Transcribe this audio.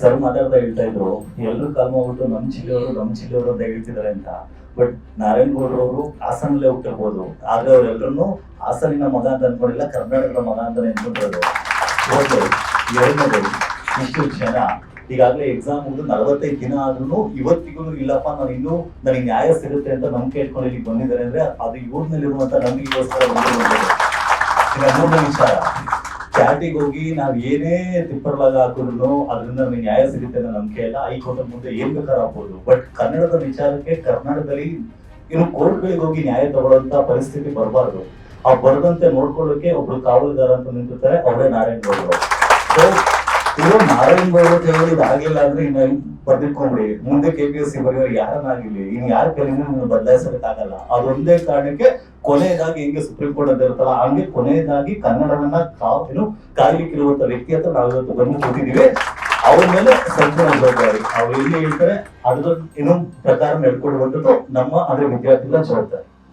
Sir ಮಾತಾಡ್ತಾ ಹೇಳ್ತಾ ಇದ್ರು ಎಲ್ಲರೂ ಕಾಲ್ ಮಾಡ್ಬಿಟ್ಟು ನಮ್ ಜಿಲ್ಲೆಯವರು ನಮ್ ಜಿಲ್ಲೆಯವರು ಅಂತ ಹೇಳ್ತಿದ್ದಾರೆ ಅಂತ. ಬಟ್ ನಾರಾಯಣ್ ಗೌಡ್ರು ಅವರು ಹಾಸನಲ್ಲೇ ಹುಟ್ಟಿರ್ಬೋದು. ಆದ್ರೆ ಅವ್ರೆಲ್ಲರನ್ನು ಹಾಸನಿನ ಮಗ ಅಂತ ಅನ್ಕೊಂಡಿಲ್ಲ, ಕರ್ನಾಟಕದ ಮಗ ಅಂತ ಅನ್ಕೊಂಡಿರೋದು. ಓಕೆ ಎರಡನೇದು, ಇಷ್ಟು ಜನ, ಈಗಾಗಲೇ ಎಕ್ಸಾಮ್ ಮುಗಿದು ನಲವತ್ತೈದು ದಿನ ಆದ್ರೂ ಇವತ್ತಿಗೂ ಇಲ್ಲಪ್ಪ, ನಾನು ಇನ್ನೂ ನನಗೆ ನ್ಯಾಯ ಸಿಗುತ್ತೆ ಅಂತ ನಂಬಿಕೆ ಇಟ್ಕೊಂಡು ಇಲ್ಲಿ ಬಂದಿದ್ದಾರೆ ಅಂದ್ರೆ ಅದು ಇವ್ರನ್ನಲ್ಲಿರುವಂತ ನಂಬಿಕೆಗೋಸ್ಕರ ವಿಚಾರ. ಕ್ಯಾಟಿಗೆ ಹೋಗಿ ನಾವ್ ಏನೇ ತಿಪ್ಪರ್ಲಾಗ ಹಾಕಿದ್ರು ಅದರಿಂದ ನಮಗೆ ನ್ಯಾಯ ಸಿಗುತ್ತೆ ಅನ್ನೋ ನಂಬಿಕೆ ಇಲ್ಲ. ಹೈಕೋರ್ಟ್ ಮುಂದೆ ಏನ್ ಬೇಕಾದ್ರೂ ಹಾಕ್ಬೋದು. ಬಟ್ ಕನ್ನಡದ ವಿಚಾರಕ್ಕೆ ಕರ್ನಾಟಕದಲ್ಲಿ ಇನ್ನು ಕೋರ್ಟ್ಗಳಿಗೆ ಹೋಗಿ ನ್ಯಾಯ ತಗೊಳ್ಳೋಂತ ಪರಿಸ್ಥಿತಿ ಬರಬಾರ್ದು. ಆ ಬರದಂತೆ ನೋಡ್ಕೊಳ್ಳೋಕೆ ಒಬ್ರು ಕಾವಲುಗಾರ ಅಂತ ನಿಂತಿರ್ತಾರೆ, ಅವರೇ ನಾರಾಯಣ ಗೌಡರು. ಸೊ ನಾರಾಯಣ ನಾರಾಯಣ್ ಗೌಡರ ಕೈಯಲ್ಲಿ ಇದಾಗಿಲ್ಲ ಅಂದ್ರೆ ಇನ್ನ ಬರ್ದಿಟ್ಕೊಂಡ್ಬಿಡಿ ಮುಂದೆ ಕೆ ಪಿ ಎಸ್ ಸಿ ಬರೆಯೋರು ಯಾರನ್ನಾಗಿರ್ಲಿ ಇನ್ನು ಯಾರ ಕೈಲಿಂದ ಬದಲಾಯಿಸಬೇಕಾಗಲ್ಲ ಅದೊಂದೇ ಕಾರಣಕ್ಕೆ ಕೊನೆಯದಾಗಿ ಹೆಂಗೆ ಸುಪ್ರೀಂ ಕೋರ್ಟ್ ಅಂತ ಇರುತ್ತಲ್ಲ, ಹಂಗೆ ಕೊನೆಯದಾಗಿ ಕನ್ನಡವನ್ನ ಏನು ಕಾಯ್ಲಿಕ್ಕಿರುವಂತ ವ್ಯಕ್ತಿ ಅಂತ ನಾವು ಇವತ್ತು ಬಂದು ಕೂತಿದೀವಿ ಅವ್ರ ಮೇಲೆ ಸಂಪೂರ್ಣ ಜವಾಬ್ದಾರಿ. ಅವ್ರು ಎಲ್ಲಿ ಹೇಳ್ತಾರೆ ಅದ್ರ ಇನ್ನೊಂದು ಪ್ರಕಾರ ನಡ್ಕೊಡುವಂಥದ್ದು ನಮ್ಮ ಅಂದ್ರೆ ವಿದ್ಯಾರ್ಥಿಗಳ ಜವಾಬ್ದಾರಿ